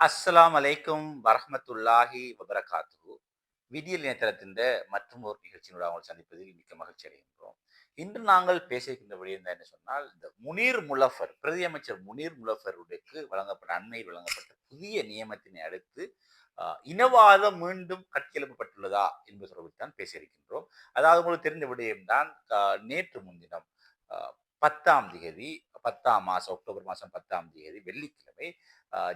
அஸ்ஸலாம் அலைக்கும் வரஹமத்துல்லாஹி வபரகாத்துஹு. விடியல் இணையதளத்தின் மற்றும் ஒரு நிகழ்ச்சியினோட அவங்களை சந்திப்பதில் மிக்க மகிழ்ச்சி அடைகின்றோம். இன்று நாங்கள் பேசியிருக்கின்ற விடயம் என்ன சொன்னால் இந்த முனீர் முலஃபர் பிரதி அமைச்சர் முனீர் முலஃபருக்கு வழங்கப்பட்ட அண்மையில் வழங்கப்பட்ட புதிய நியமத்தினை அடுத்து இனவாதம் மீண்டும் கட்டியெழுப்பப்பட்டுள்ளதா என்பது தொடர்பில் தான் பேசியிருக்கின்றோம். அதாவது உங்களுக்கு தெரிந்த விடயம்தான் நேற்று முன்தினம் பத்தாம் தேதி பத்தாம் மாதம் அக்டோபர் மாதம் பத்தாம் தேதி வெள்ளிக்கிழமை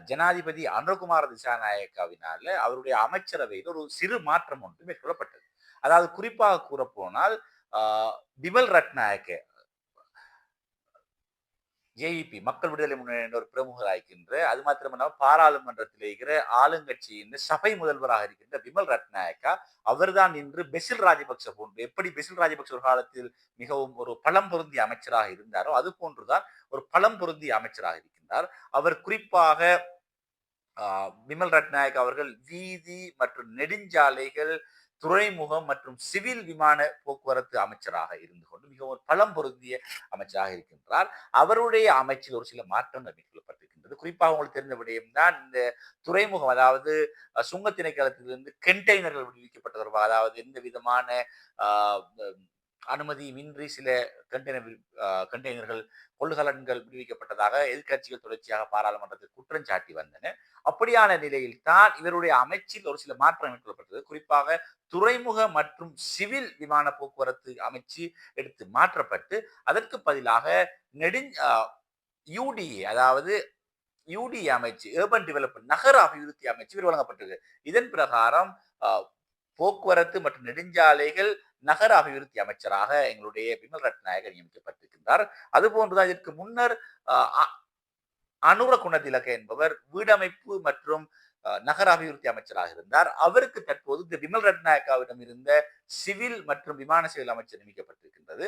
ஜனாதிபதி அனுகுமார திசாநாயக்காவினால அவருடைய அமைச்சரவையில் ஒரு சிறு மாற்றம் ஒன்று மேற்கொள்ளப்பட்டது. அதாவது குறிப்பாக கூறப்போனால் ஆஹ் பிமல் ரட்நாயக்க ஜேஇபி மக்கள் விடுதலை முன்னணி ஒரு பிரமுகராக இருக்கின்ற அது மாத்திரமல்லாமல் பாராளுமன்றத்தில் இருக்கிற ஆளுங்கட்சியின் சபை முதல்வராக இருக்கின்ற விமல் ரத்நாயக்கா அவர்தான் இன்று பெசில் ராஜபக்ச போன்று எப்படி பெசில் ராஜபக்ச ஒரு காலத்தில் மிகவும் ஒரு பழம் பொருந்திய அமைச்சராக இருந்தாரோ அது போன்றுதான் ஒரு பழம் பொருந்திய அமைச்சராக இருக்கிறார் இருக்கின்றார் அவர் குறிப்பாக ஆஹ், விமல் ரட்நாயக் அவர்கள் வீதி மற்றும் நெடுஞ்சாலைகள் துறைமுகம் மற்றும் சிவில் விமான போக்குவரத்து அமைச்சராக இருந்து கொண்டு மிகவும் ஒரு பலம் பொருந்திய அமைச்சராக இருக்கின்றார். அவருடைய அமைச்சில் ஒரு சில மாற்றங்கள் மேற்கொள்ளப்பட்டிருக்கின்றது குறிப்பாக உங்களுக்கு தெரிந்த விடயம்தான் இந்த துறைமுகம் அதாவது சுங்க திணைக்களத்திலிருந்து கண்டெய்னர்கள் விடுவிக்கப்பட்ட தொடர்பாக அதாவது எந்த விதமான ஆஹ், அனுமதியுமின்றி சில கண்டெய்னர் கண்டெய்னர்கள் கொள்கலன்கள் விடுவிக்கப்பட்டதாக எதிர்க்கட்சிகள் தொடர்ச்சியாக பாராளுமன்றத்தில் குற்றம் சாட்டி வந்தன. அப்படியான நிலையில் தான் இவருடைய அமைச்சில் ஒரு சில மாற்றம் மேற்கொள்ளப்பட்டது. குறிப்பாக துறைமுக மற்றும் சிவில் விமான போக்குவரத்து அமைச்சு எடுத்து மாற்றப்பட்டு அதற்கு பதிலாக நெடுஞ் யூடிஏ அதாவது யூடி அமைச்சு ஏர்பன் டெவலப்மெண்ட் நகர அபிவிருத்தி அமைச்சு இவர் வழங்கப்பட்டது. இதன் பிரகாரம் போக்குவரத்து மற்றும் நெடுஞ்சாலைகள் நகர அபிவிருத்தி அமைச்சராக எங்களுடைய பிமல் ரட்நாயகர் நியமிக்கப்பட்டிருக்கின்றார். அதுபோன்றுதான் இதற்கு முன்னர் அனுர குணதிலக என்பவர் வீடமைப்பு மற்றும் அஹ், நகர அபிவிருத்தி அமைச்சராக இருந்தார். அவருக்கு தற்போது இந்த விமல் ரட்நாயக்காவிடம் இருந்த சிவில் மற்றும் விமான சேவை அமைச்சர் நியமிக்கப்பட்டிருக்கின்றது.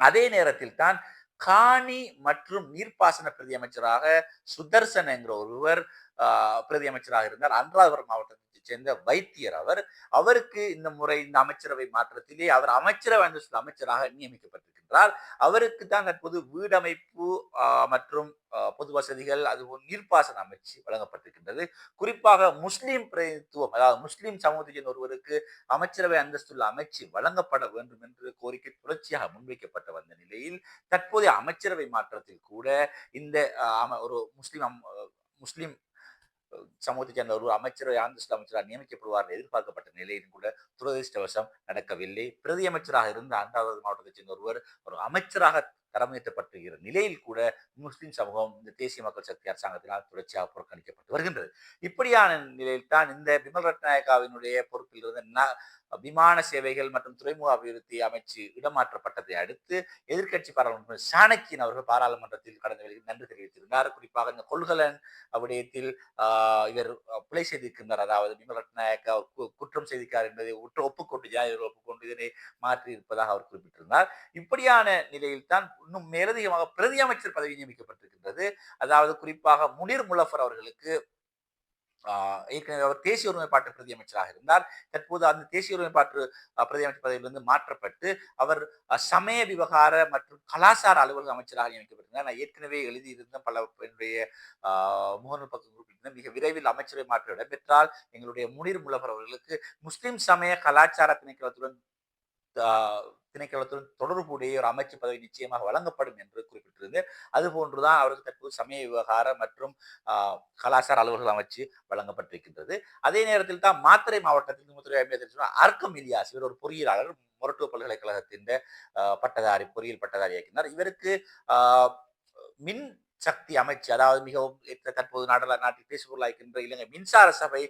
அதே நேரத்தில் தான் காணி மற்றும் நீர்ப்பாசன பிரதி அமைச்சராக சுதர்சன் என்கிற ஒருவர் ஆஹ், பிரதி அமைச்சராக இருந்தார். அன்றாதபுரம் மாவட்டத்தை சேர்ந்த வைத்தியர் அவர். அவருக்கு இந்த முறை இந்த அமைச்சரவை மாற்றத்திலே அவர் அமைச்சரவை அந்தஸ்து அமைச்சராக நியமிக்கப்பட்டிருக்கின்றார். அவருக்கு தான் தற்போது வீடமைப்பு மற்றும் பொது வசதிகள் அதுபோல் நீர்ப்பாசன அமைச்சு வழங்கப்பட்டிருக்கின்றது. குறிப்பாக முஸ்லீம் பிரதிநிதித்துவம் அதாவது முஸ்லீம் சமூகத்தைச் சேர்ந்த ஒருவருக்கு அமைச்சரவை அந்தஸ்துள்ள அமைச்சு வழங்கப்பட வேண்டும் என்று கோரிக்கை தொடர்ச்சியாக முன்வைக்கப்பட்டு வந்த நிலையில் தற்போதைய அமைச்சரவை மாற்றத்தில் கூட இந்த ஒரு முஸ்லீம் அம்- சமூகத்தைச் சேர்ந்த ஒரு அமைச்சரவை அந்தஸ்து அமைச்சராக நியமிக்கப்படுவார் எதிர்பார்க்கப்பட்ட நிலையிலும் கூட துரதிருஷ்டவசம் நடக்கவில்லை. பிரதி அமைச்சராக இருந்த அன்றாவது மாவட்டத்தைச் சேர்ந்த ஒருவர் ஒரு அமைச்சராக தரமுயர்த்தப்பட்டுகிற நிலையில் கூட முஸ்லிம் சமூகம் இந்த தேசிய மக்கள் சக்தி அரசாங்கத்தினால் தொடர்ச்சியாக புறக்கணிக்கப்பட்டு வருகின்றது. இப்படியான நிலையில் தான் இந்த பிமல் ரத்நாயக்காவினுடைய பொறுப்பில் இருந்த விமான சேவைகள் மற்றும் துறைமுக அபிவிருத்தி அமைச்சு இடமாற்றப்பட்டதை அடுத்து எதிர்க்கட்சி பாராளுமன்ற சாணக்கியன் அவர்கள் பாராளுமன்றத்தில் கடந்த வேளையில் நன்றி தெரிவித்திருந்தார். குறிப்பாக இந்த கொள்கலன் விடயத்தில் இவர் பிழை செய்திருக்கின்றார். அதாவது பிமல் ரத்நாயக்கா கு- குற்றம் செய்திருக்கார் என்பதை ஒற்று ஒப்புக்கொண்டு ஜனாதிபதி ஒப்புக்கொண்டு இதனை மாற்றி இருப்பதாக அவர் குறிப்பிட்டிருந்தார். இப்படியான நிலையில் தான் இன்னும் மேலதிகமாக பிரதி அமைச்சர் பதவி நியமிக்கப்பட்டிருக்கின்றது. அதாவது குறிப்பாக முனிர் முலஃபர் அவர்களுக்கு ஏற்கனவே அவர் தேசிய ஒருமைப்பாட்டு பிரதி அமைச்சராக இருந்தார். தற்போது அந்த தேசிய ஒருமைப்பாட்டு அஹ், பிரதி அமைச்சர் பதவியிலிருந்து மாற்றப்பட்டு அவர் சமய விவகார மற்றும் கலாச்சார அலுவலக அமைச்சராக நியமிக்கப்பட்டிருந்தார். நான் ஏற்கனவே எழுதியிருந்த பல என்னுடைய ஆஹ், முகநூல் பக்கம் குறிப்பிட்டிருந்தேன். மிக விரைவில் அமைச்சரவை மாற்றம் இடம்பெற்றால் எங்களுடைய முனிர் முலவர் அவர்களுக்கு முஸ்லிம் சமய கலாச்சார திணைக்களத்துடன் ஆஹ், திணைக்களத்துடன் தொடர்புடைய ஒரு அமைச்சு பதவி நிச்சயமாக வழங்கப்படும் என்று குறிப்பிட்டிருந்தேன் அதுபோன்றுதான் அவருக்கு தற்போது சமய விவகார மற்றும் கலாச்சார அலுவலக அமைச்சு வழங்கப்பட்டிருக்கின்றது. அதே நேரத்தில் தான் மாத்திரை மாவட்டத்தில் முதலமைச்சர் அமைச்சர் அர்க்கம் இலியாஸ் இவர் ஒரு பொறியியலாளர் மொரட்டுவ பல்கலைக்கழகத்தின் ஆஹ், பட்டதாரி பொறியியல் பட்டதாரி இருக்கின்றார் இவருக்கு ஆஹ், மின் சக்தி அமைச்சு அதாவது மிகவும் தற்போது நாடல நாட்டில் பேசுபொருளாகின்ற இலங்கை மின்சார சபை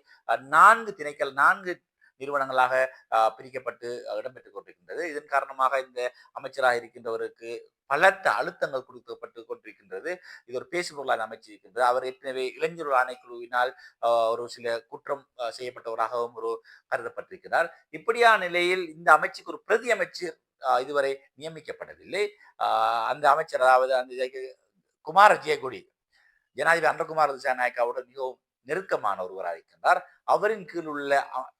நான்கு திணைக்கள் நான்கு நிறுவனங்களாக பிரிக்கப்பட்டு இடம்பெற்றுக் கொண்டிருக்கின்றது. இதன் காரணமாக இந்த அமைச்சராக இருக்கின்றவருக்கு பலத்த அழுத்தங்கள் கொடுக்கப்பட்டு கொண்டிருக்கின்றது. இது ஒரு பேசுபொருளாக அமைச்சிருக்கின்றது. அவர் ஏற்கனவே இளைஞர் ஆணைக்குழுவினால் ஒரு சில குற்றம் செய்யப்பட்டவராகவும் ஒரு கருதப்பட்டிருக்கிறார். இப்படியான நிலையில் இந்த அமைச்சுக்கு ஒரு பிரதி அமைச்சர் இதுவரை நியமிக்கப்படவில்லை ஆஹ், அந்த அமைச்சர் அதாவது அந்த குமார ஜெயகுடி ஜனாதிபதி அன்றகுமார் திசாநாயக்காவுடன் மிகவும் நெருக்கமான ஒருவராக இருக்கின்றார். அவரின் கீழ் உள்ள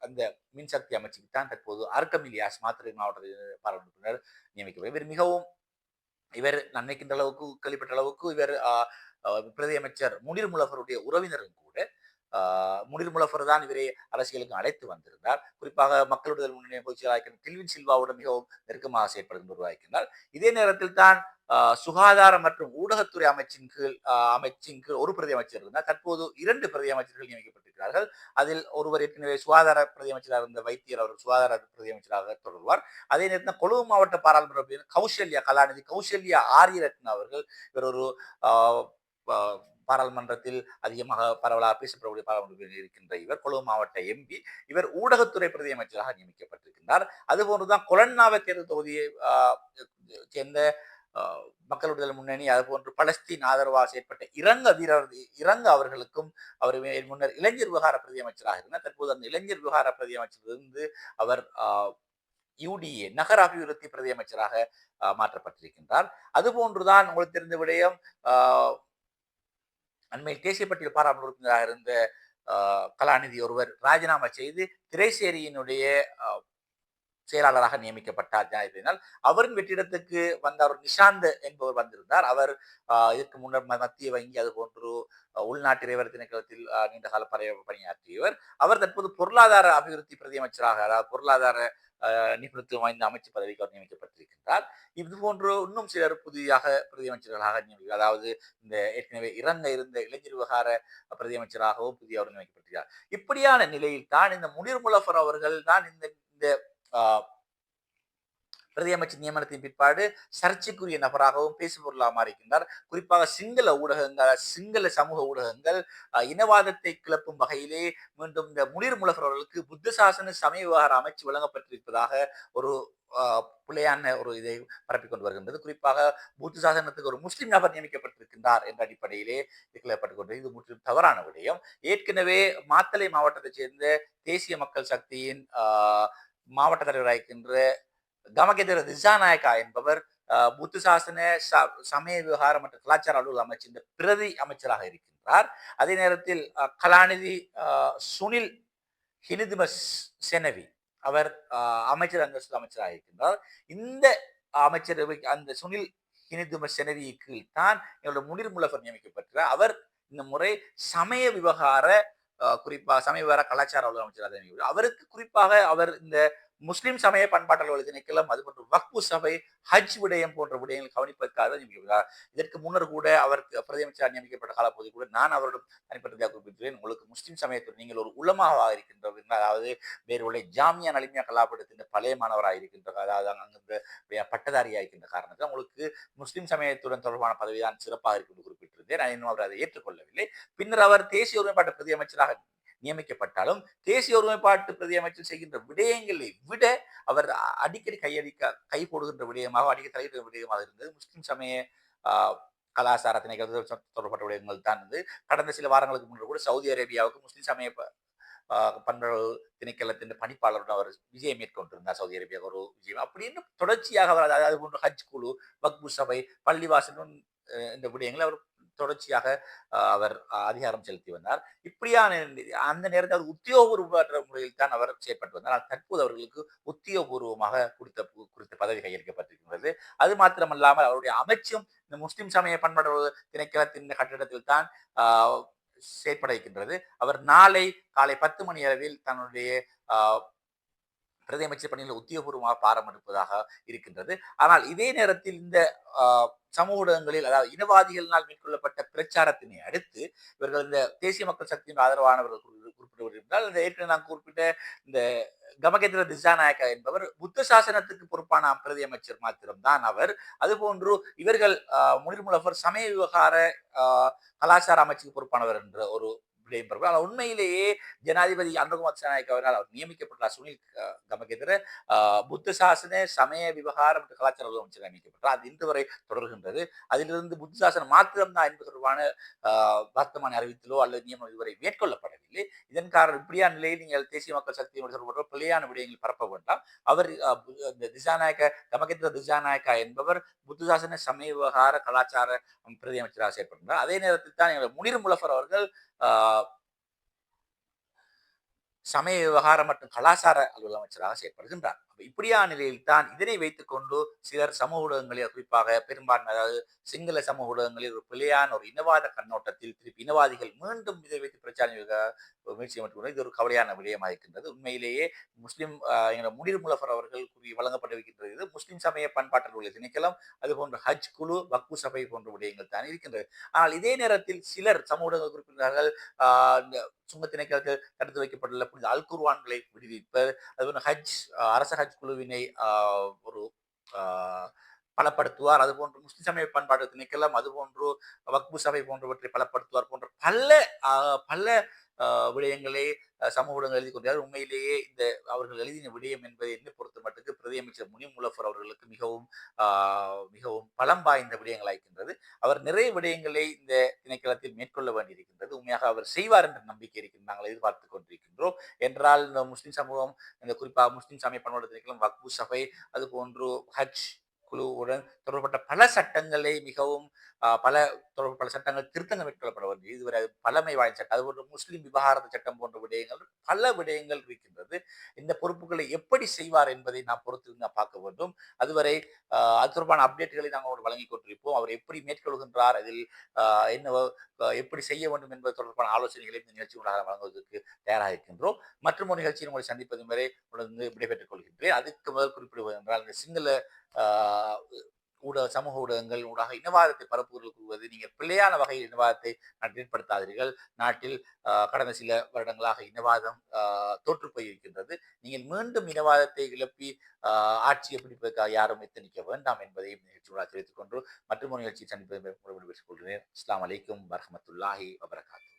அந்த மின்சக்தி அமைச்சுக்கு தான் தற்போது அர்க்கம் மாத்திரை மாவட்ட பாராளுமன்ற நியமிக்கப்படும் இவர் மிகவும் இவர் நான் நினைக்கின்ற அளவுக்கு கேள்விப்பட்ட அளவுக்கு இவர் ஆஹ், ஆஹ், பிரதி அமைச்சர் முனிர் முலஃபருடைய உறவினரும் கூட ஆஹ் முனிர் முலஃபர் தான் இவரை அரசியலுக்கு அழைத்து வந்திருந்தார். குறிப்பாக மக்களுடைய விடுதலை முன்னணி பொதுச்செயலாளர் கில்வின் சில்வாவுடன் மிகவும் நெருக்கமாக செயற்படுகின்ற உருவாக்கினார் இதே நேரத்தில் தான் சுகாதார மற்றும் ஊடகத்துறை அமைச்சின் கீழ் அமைச்சின் கீழ் ஒரு பிரதி அமைச்சர் இருந்தார். தற்போது இரண்டு பிரதி அமைச்சர்கள் நியமிக்கப்பட்டிருக்கிறார்கள். அதில் ஒருவர் ஏற்கனவே சுகாதார பிரதி அமைச்சராக இருந்த வைத்தியர் அவர் சுகாதார பிரதி அமைச்சராக தொடர்வார். அதே நேரத்தில் கொழும்பு மாவட்ட பாராளுமன்ற உறுப்பினர் கௌசல்யா கலாநிதி கௌசல்யா ஆரியரத்ன அவர்கள் இவர் ஒரு ஆஹ் பாராளுமன்றத்தில் அதிகமாக பரவலாக பேசப்படக்கூடிய பாராளுமன்ற இருக்கின்ற இவர் கொழும்பு மாவட்ட எம்பி இவர் ஊடகத்துறை பிரதி அமைச்சராக நியமிக்கப்பட்டிருக்கின்றார். அதுபோன்றுதான் கொலன்னாவை தேர்தல் தொகுதியை சேர்ந்த ஆஹ், மக்கள் விடுதலை முன்னணி அதுபோன்று பலஸ்தீன் ஆதரவாக செயற்பட்ட இறங்க வீரர் இறங்க அவர்களுக்கும் அவர் முன்னர் இளைஞர் விவகார பிரதி அமைச்சராக இருந்தார். தற்போது அந்த இளைஞர் விவகார பிரதி அமைச்சரிலிருந்து அவர் யூடிஏ நகர அபிவிருத்தி பிரதி அமைச்சராக மாற்றப்பட்டிருக்கின்றார். அதுபோன்றுதான் உங்களுக்கு தெரிந்த விடயம் ஆஹ், அண்மையில் தேசியப்பட்டியல் பாராளுமன்ற உறுப்பினராக இருந்த ஆஹ், கலாநிதி ஒருவர் ராஜினாமா செய்து திரைசேரியினுடைய செயலாளராக நியமிக்கப்பட்டார் ஜனாதிபதினால் அவரின் வெற்றிடத்துக்கு வந்த அவர் நிஷாந்த் என்பவர் வந்திருந்தார். அவர் இதற்கு முன்னர் மத்திய வங்கி அது போன்று உள்நாட்டு இறைவர் திணைக்களத்தில் நீண்டகால நீண்ட கால பணியாற்றியவர். அவர் தற்போது பொருளாதார அபிவிருத்தி பிரதியமைச்சராக அதாவது பொருளாதார ஆஹ், நிபுணத்துவம் வாய்ந்த அமைச்சு பதவிக்கு அவர் நியமிக்கப்பட்டிருக்கின்றார். இது போன்று இன்னும் சிலர் புதிதாக பிரதியமைச்சர்களாக நியமிக்க அதாவது இந்த ஏற்கனவே இறங்க இருந்த இளைஞர் விவகார பிரதியமைச்சராகவும் புதிய அவர் நியமிக்கப்பட்டிருக்கிறார். இப்படியான நிலையில் தான் இந்த முனிர் முலஃபர் அவர்கள் தான் இந்த இந்த பிரதியமைச்சர் நியமனத்தின் பிற்பாடு சர்ச்சைக்குரிய நபராகவும் பேசுபொருளாக மாறிக்கின்றார். குறிப்பாக சிங்கள ஊடகங்கள் சிங்கள சமூக ஊடகங்கள் இனவாதத்தை கிளப்பும் வகையிலே மீண்டும் இந்த முனிர் முலஃபர் அவர்களுக்கு புத்த சாசன சமய விவகார அமைச்சு வழங்கப்பட்டிருப்பதாக ஒரு பிள்ளையான ஒரு இதை பரப்பி கொண்டு வருகின்றது. குறிப்பாக புத்த சாசனத்துக்கு ஒரு முஸ்லிம் நபர் நியமிக்கப்பட்டிருக்கின்றார் என்ற அடிப்படையிலே இது கிளப்பட்டுக் கொண்டு இது முற்றிலும் தவறான விடயம். ஏற்கனவே மாத்தளை மாவட்டத்தைச் சேர்ந்த தேசிய மக்கள் சக்தியின் மாவட்ட தலைவராயிருக்கின்ற கமகேந்திர திசாநாயக்கா என்பவர் புத்த சாசன ச- சமய விவகாரம் மற்றும் கலாச்சார அலுவலக அமைச்சின் பிரதி அமைச்சராக இருக்கின்றார். அதே நேரத்தில் கலாநிதி சுனில் ஹினிதிம செனவி அவர் ஆஹ், அமைச்சர் அந்தஸ்து அமைச்சராக இருக்கின்றார். இந்த அமைச்சரவை அந்த சுனில் ஹினிதும செனவி கீழ் தான் எங்களுடைய முனிர் முலஃபர் நியமிக்கப்பட்டார் அவர் இந்த முறை சமய விவகார குறிப்பாக சமீப வர கலாச்சார அலுவலக அமைச்சராக நியமிக்கப்பட்டார். அவருக்கு குறிப்பாக அவர் இந்த முஸ்லிம் சமய பண்பாட்டு அலுவலக திணைக்களம் அது போன்ற வக்பு சபை ஹஜ் விடயம் போன்ற விடயங்கள் கவனிப்பதற்காக நியமிக்கப்படுகிறார் இதற்கு முன்னர் கூட அவருக்கு பிரதமர் நியமிக்கப்பட்ட காலப்பகுதி கூட நான் அவரிடம் தனிப்பட்டதாக குறிப்பிட்டேன் உங்களுக்கு முஸ்லிம் சமயத்தில் நீங்கள் ஒரு உலமாவாக இருக்கின்ற அதாவது வேறு உள்ள ஜாமியா நலிமியா கலாபடத்தின் பழைய மாணவராக இருக்கின்ற அதாவது அங்கிருந்த பட்டதாரியாக இருக்கின்ற காரணத்தில் உங்களுக்கு முஸ்லிம் சமயத்துடன் தொடர்பான பதவிதான் சிறப்பாக இருக்கும் என்று குறிப்பிட்டிருந்தேன். நான் இன்னும் அவர் அதை ஏற்றுக்கொள்ளவில்லை. பின்னர் அவர் தேசிய ஒருமைப்பாட்டு பிரதி அமைச்சராக நியமிக்கப்பட்டாலும் தேசிய ஒருமைப்பாட்டு பிரதி அமைச்சர் செய்கின்ற விடயங்களை விட அவர் அடிக்கடி கையடிக்க கை போடுகின்ற விடயமாக அடிக்கடி தலையிடுகிற விடயமாக இருந்தது. முஸ்லிம் சமய ஆஹ், கலாச்சார தொடர்பட்ட விடயங்கள் தான் வந்து கடந்த சில வாரங்களுக்கு முன்பு கூட சவுதி அரேபியாவுக்கு முஸ்லிம் சமய ப- ஆஹ், பண்பாடு திணைக்களத்தின் பணிப்பாளருடன் அவர் விஜயம் மேற்கொண்டிருந்தார். சவுதி அரேபியா ஒரு விஜயம். அப்படின்னு தொடர்ச்சியாக அவர் அதாவது போன்ற ஹஜ் குழு வக்பு சபை பள்ளிவாசலும் இந்த விடயங்களை அவர் தொடர்ச்சியாக அவர் அதிகாரம் செலுத்தி வந்தார். இப்படியான அந்த நேரத்தில் அவர் உத்தியோகபூர்வ முறையில் தான் அவர் செயற்பட்டு வந்தார். ஆனால் தற்போது அவர்களுக்கு உத்தியோகபூர்வமாக குறித்த குறித்த பதவி கையளிக்கப்பட்டிருக்கிறது அது மாத்திரமல்லாமல் அவருடைய அமைச்சும் இந்த முஸ்லிம் சமய பண்பாடு திணைக்களத்தின் கட்டிடத்தில் தான் ஆஹ், செயற்பட இருக்கின்றது அவர் நாளை காலை பத்து மணி அளவில் தன்னுடைய பிரதமைச்சர் பணியில் உத்தியோகபூர்வமாக பாரமெடுப்பதாக இருக்கின்றது. ஆனால் இதே நேரத்தில் இந்த சமூக ஊடகங்களில் அதாவது இனவாதிகளினால் மேற்கொள்ளப்பட்ட பிரச்சாரத்தினை அடுத்து இவர்கள் இந்த தேசிய மக்கள் சக்தியின் ஆதரவானவர்கள் குறி- குறிப்பிடுவதால் இந்த ஏற்கனவே நான் குறிப்பிட்ட இந்த கமகேந்திர திசாநாயக்கா என்பவர் புத்த சாசனத்துக்கு பொறுப்பான பிரதி அமைச்சர் மாத்திரம்தான் அவர். அதுபோன்று இவர்கள் ஆஹ், முனிர் முலஃபர் சமய விவகார ஆஹ், கலாச்சார அமைச்சுக்கு பொறுப்பானவர் என்ற ஒரு விடயம் ஆனால் உண்மையிலேயே ஜனாதிபதி அனுகுமார் திசாநாயக் அவரால் அவர் நியமிக்கப்பட்டார் சுனில் ஆஹ், கமகேந்திர புத்த சாசன சமய விவகாரம் மற்றும் கலாச்சார அலுவலக அமைச்சர் நியமிக்கப்பட்டார் அது இன்று வரை தொடர்கின்றது. அதிலிருந்து புத்த சாசனம் மாத்திரம்தான் என்பது தொடர்பான ஆஹ், அறிவித்தலோ அல்லது நியமனம் இதுவரை மேற்கொள்ளப்படவில்லை. இதன் காரணம் இப்படியான நிலையில் நீங்கள் தேசிய மக்கள் சக்தி தொடர்புடைய பிள்ளையான விடயங்கள் பரப்ப வேண்டாம். அவர் இந்த திசாநாயக்க கமகேந்திர திசாநாயக்கா என்பவர் புத்தசாசன சமய விவகார கலாச்சார பிரதி அமைச்சராக செயற்படுகிறார் அதே நேரத்தில் தான் எங்கள் முனிர் முலஃபர் அவர்கள் ஆஹ், சமய விவகாரம் மற்றும் கலாச்சார அலுவல் அமைச்சராக செயற்படுகின்றார் இப்படியான நிலையில் தான் இதனை வைத்துக்கொண்டு சிலர் சமூக ஊடகங்களில் குறிப்பாக பெரும்பான்மை அதாவது சிங்கள சமூக ஊடகங்களில் ஒரு பிழையான ஒரு இனவாத கண்ணோட்டத்தில் திருப்பி இனவாதிகள் மீண்டும் இதை வைத்து பிரச்சார முயற்சி மட்டும் இது ஒரு கவலையான விடயமாக இருக்கின்றது. உண்மையிலேயே முஸ்லிம் எங்களோட முனிர் முலஃபர் அவர்கள் கூறி வழங்கப்பட்டிருக்கின்றது இது. முஸ்லிம் சமய பண்பாட்டில் உள்ள திணைக்களம் அது போன்ற ஹஜ் குழு வக்கு சபை போன்ற விடயங்கள் தான் இருக்கின்றது. ஆனால் இதே நேரத்தில் சிலர் சமூக ஊடகங்கள் குறிப்பிட்டார்கள் சுங்க திணைக்களத்தில் தடுத்து வைக்கப்பட்டுள்ள புனித அல் குர்வான்களை விடுவிப்பர் அது ஹஜ் அரச ஹஜ் குழுவினை ஒரு பலப்படுத்துவார். அதுபோன்று முஸ்லிம் சமய பண்பாடு அது போன்று வக்பு சபை போன்றவற்றை பலப்படுத்துவார் போன்ற பல பல விடயங்களை சமூக ஊடகங்கள் எழுதி கொண்டார் உண்மையிலேயே இந்த அவர்கள் எழுதின விடயம் என்பதை என்னை பொறுத்த மட்டுக்கு பிரதியமைச்சர் முனிமுலஃபர் அவர்களுக்கு மிகவும் மிகவும் பலம் வாய்ந்த விடயங்களாயிருக்கின்றது அவர் நிறைய விடயங்களை இந்த திணைக்களத்தில் மேற்கொள்ள வேண்டியிருக்கின்றது. உண்மையாக அவர் செய்வார் என்ற நம்பிக்கை இருக்கின்ற நாங்கள் எதிர்பார்த்து கொண்டிருக்கின்றோம். என்றால் இந்த முஸ்லிம் சமூகம் இந்த குறிப்பாக முஸ்லிம் சமய பண்பாடு திணைக்களம் வக்பு சபை அது போன்று ஹஜ் குழுவுடன் தொடர்பட்ட பல சட்டங்களை மிகவும் பல தொடர்பு பல சட்டங்கள் திருத்தங்கள் மேற்கொள்ளப்பட வேண்டும் இதுவரை பழமை வாய்ந்த சட்டம். அதுபோன்று முஸ்லீம் விவகாரத்து சட்டம் போன்ற விடயங்கள் பல விடயங்கள் இருக்கின்றது. இந்த பொறுப்புகளை எப்படி செய்வார் என்பதை நாம் பொறுத்து நான் பார்க்க வேண்டும். அதுவரை அது தொடர்பான அப்டேட்டுகளை நாங்கள் வழங்கி கொண்டிருப்போம். அவர் எப்படி மேற்கொள்கின்றார் அதில் என்ன எப்படி செய்ய வேண்டும் என்பது தொடர்பான ஆலோசனைகளை இந்த நிகழ்ச்சி உண்டாக வழங்குவதற்கு தயாராக இருக்கின்றோம். மற்றும் ஒரு நிகழ்ச்சியில் உங்களை சந்திப்பது வரை உடனே விடைபெற்றுக் கொள்கின்றேன். அதுக்கு முதல் குறிப்பிடுவது என்றால் இந்த சிங்கள ஊடக சமூக ஊடகங்கள் ஊடாக இனவாதத்தை பரப்புவர்கள் கூறுவது நீங்கள் பிள்ளையான வகையில் இனவாதத்தை ஏற்படுத்தாதீர்கள் நாட்டில் கடந்த சில வருடங்களாக இனவாதம் தோற்று போயிருக்கின்றது நீங்கள் மீண்டும் இனவாதத்தை கிளப்பி ஆட்சியை பிடிப்பதற்காக யாரும் எத்தனிக்க வேண்டாம் என்பதையும் நிகழ்ச்சியோட தெரிவித்துக் கொண்டு மற்றும் நிகழ்ச்சி சந்திப்பதை பெற்றுக் கொள்கிறேன். அஸ்லாம் வலைக்கும் வரமத்துல்லாஹி வபரகாத்து.